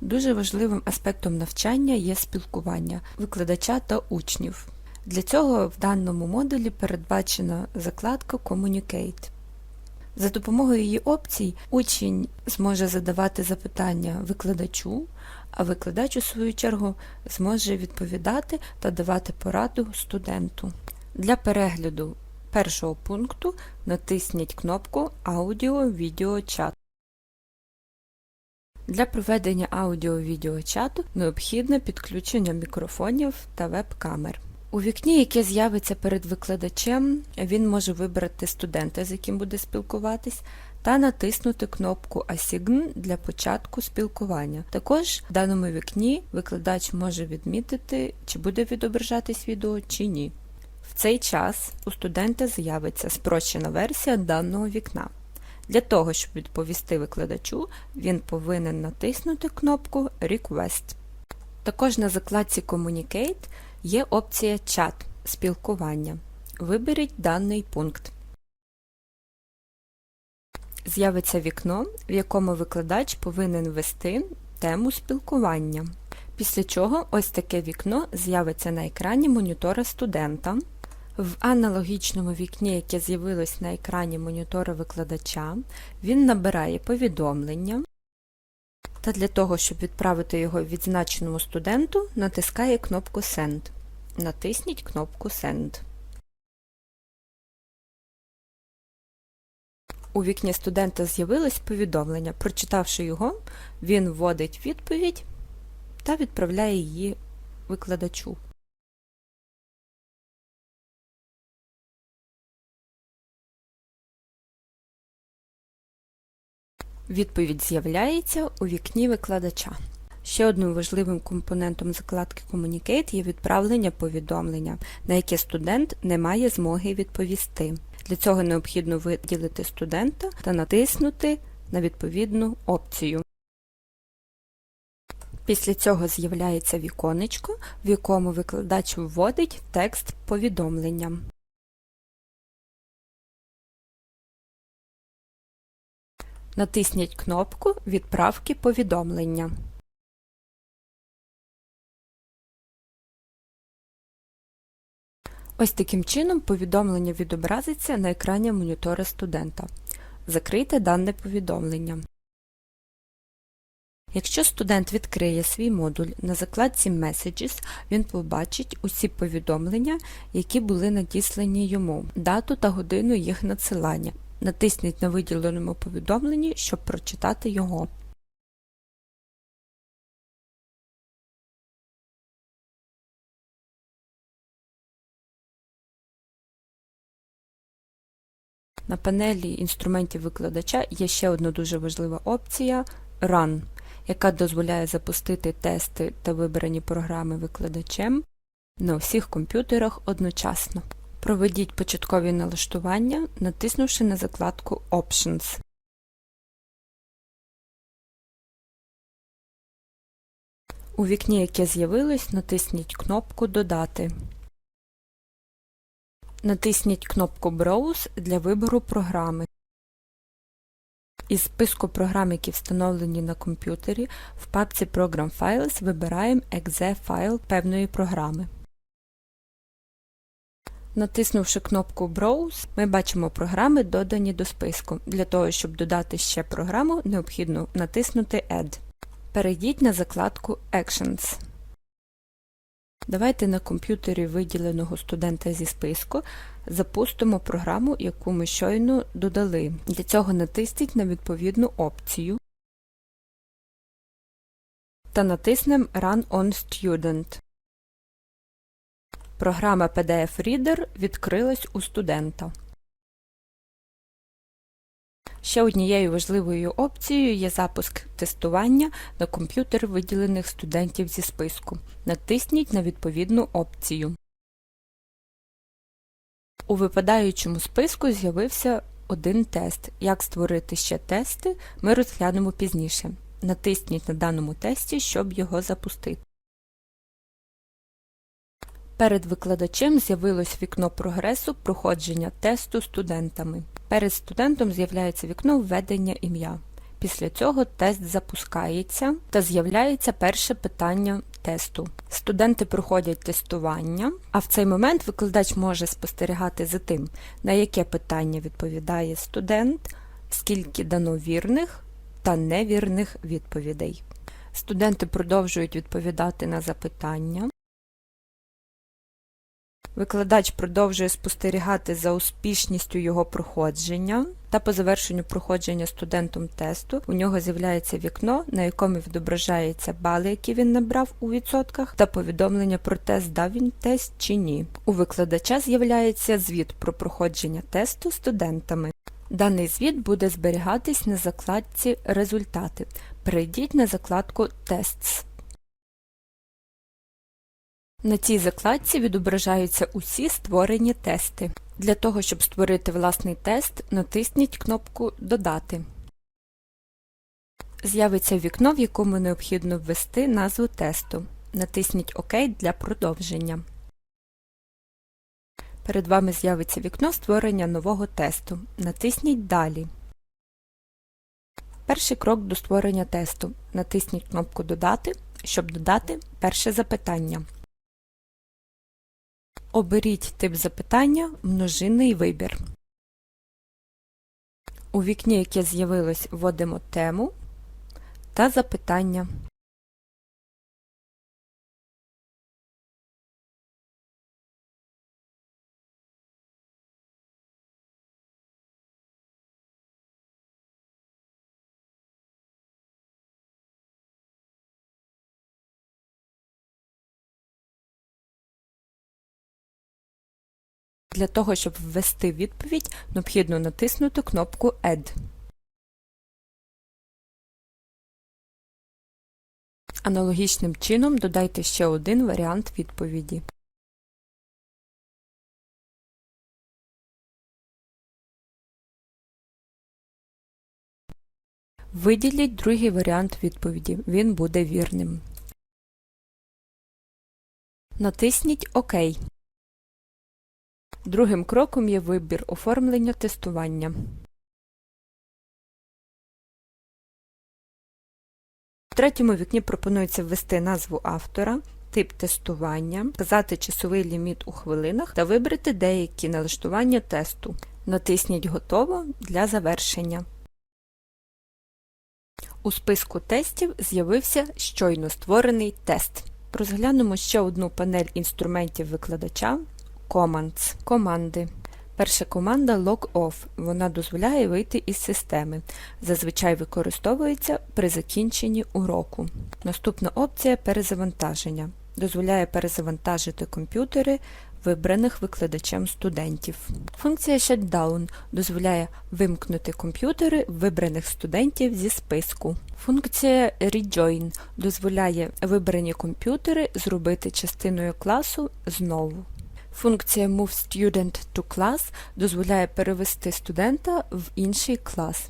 Дуже важливим аспектом навчання є спілкування викладача та учнів. Для цього в даному модулі передбачена закладка Communicate. За допомогою її опцій учень зможе задавати запитання викладачу, а викладач, у свою чергу, зможе відповідати та давати пораду студенту. Для перегляду першого пункту натисніть кнопку Аудіо-відео-чат. Для проведення аудіо-відео-чату необхідне підключення мікрофонів та веб-камер. У вікні, яке з'явиться перед викладачем, він може вибрати студента, з яким буде спілкуватись, та натиснути кнопку Assign для початку спілкування. Також в даному вікні викладач може відмітити, чи буде відображатись відео, чи ні. В цей час у студента з'явиться спрощена версія даного вікна. Для того, щоб відповісти викладачу, він повинен натиснути кнопку Request. Також на закладці Communicate є опція Чат спілкування. Виберіть даний пункт. З'явиться вікно, в якому викладач повинен ввести тему спілкування. Після чого ось таке вікно з'явиться на екрані монітора студента. В аналогічному вікні, яке з'явилось на екрані монітора викладача, він набирає повідомлення та для того, щоб відправити його відзначеному студенту, натискає кнопку Send. Натисніть кнопку Send. У вікні студента з'явилось повідомлення. Прочитавши його, він вводить відповідь та відправляє її викладачу. Відповідь з'являється у вікні викладача. Ще одним важливим компонентом закладки Communicate є відправлення повідомлення, на яке студент не має змоги відповісти. Для цього необхідно виділити студента та натиснути на відповідну опцію. Після цього з'являється віконечко, в якому викладач вводить текст повідомлення. Натисніть кнопку Відправки повідомлення. Ось таким чином повідомлення відобразиться на екрані монітора студента. Закрийте дане повідомлення. Якщо студент відкриє свій модуль на закладці Messages, він побачить усі повідомлення, які були надіслані йому, дату та годину їх надсилання. Натисніть на виділеному повідомленні, щоб прочитати його. На панелі інструментів викладача є ще одна дуже важлива опція Run, яка дозволяє запустити тести та вибрані програми викладачем на усіх комп'ютерах одночасно. Проведіть початкові налаштування, натиснувши на закладку Options. У вікні, яке з'явилось, натисніть кнопку Додати. Натисніть кнопку Browse для вибору програми. Із списку програм, які встановлені на комп'ютері, в папці Program Files вибираємо .exe файл певної програми. Натиснувши кнопку Browse, ми бачимо програми, додані до списку. Для того, щоб додати ще програму, необхідно натиснути Add. Перейдіть на закладку Actions. Давайте на комп'ютері виділеного студента зі списку запустимо програму, яку ми щойно додали. Для цього натисніть на відповідну опцію та натиснемо Run on Student. Програма PDF Reader відкрилась у студента. Ще однією важливою опцією є запуск тестування на комп'ютер виділених студентів зі списку. Натисніть на відповідну опцію. У випадаючому списку з'явився один тест. Як створити ще тести, ми розглянемо пізніше. Натисніть на даному тесті, щоб його запустити. Перед викладачем з'явилось вікно прогресу проходження тесту студентами. Перед студентом з'являється вікно введення ім'я. Після цього тест запускається та з'являється перше питання тесту. Студенти проходять тестування, а в цей момент викладач може спостерігати за тим, на яке питання відповідає студент, скільки дано вірних та невірних відповідей. Студенти продовжують відповідати на запитання. Викладач продовжує спостерігати за успішністю його проходження, та по завершенню проходження студентом тесту у нього з'являється вікно, на якому відображаються бали, які він набрав у відсотках, та повідомлення про те, здав він тест чи ні. У викладача з'являється звіт про проходження тесту студентами. Даний звіт буде зберігатись на закладці Результати. Перейдіть на закладку Tests. На цій закладці відображаються усі створені тести. Для того, щоб створити власний тест, натисніть кнопку Додати. З'явиться вікно, в якому необхідно ввести назву тесту. Натисніть ОК для продовження. Перед вами з'явиться вікно створення нового тесту. Натисніть Далі. Перший крок до створення тесту. Натисніть кнопку Додати, щоб додати перше запитання. Оберіть тип запитання Множинний вибір. У вікні, яке з'явилось, вводимо тему та запитання. Для того, щоб ввести відповідь, необхідно натиснути кнопку Add. Аналогічним чином додайте ще один варіант відповіді. Виділіть другий варіант відповіді. Він буде вірним. Натисніть ОК. Другим кроком є вибір оформлення тестування. В третьому вікні пропонується ввести назву автора, тип тестування, вказати часовий ліміт у хвилинах та вибрати деякі налаштування тесту. Натисніть Готово для завершення. У списку тестів з'явився щойно створений тест. Розглянемо ще одну панель інструментів викладача Commands – команди. Перша команда LogOff. Вона дозволяє вийти із системи. Зазвичай використовується при закінченні уроку. Наступна опція перезавантаження. Дозволяє перезавантажити комп'ютери, вибраних викладачем студентів. Функція Shutdown дозволяє вимкнути комп'ютери вибраних студентів зі списку. Функція Rejoin дозволяє вибрані комп'ютери зробити частиною класу знову. Функція Move Student to Class дозволяє перевести студента в інший клас.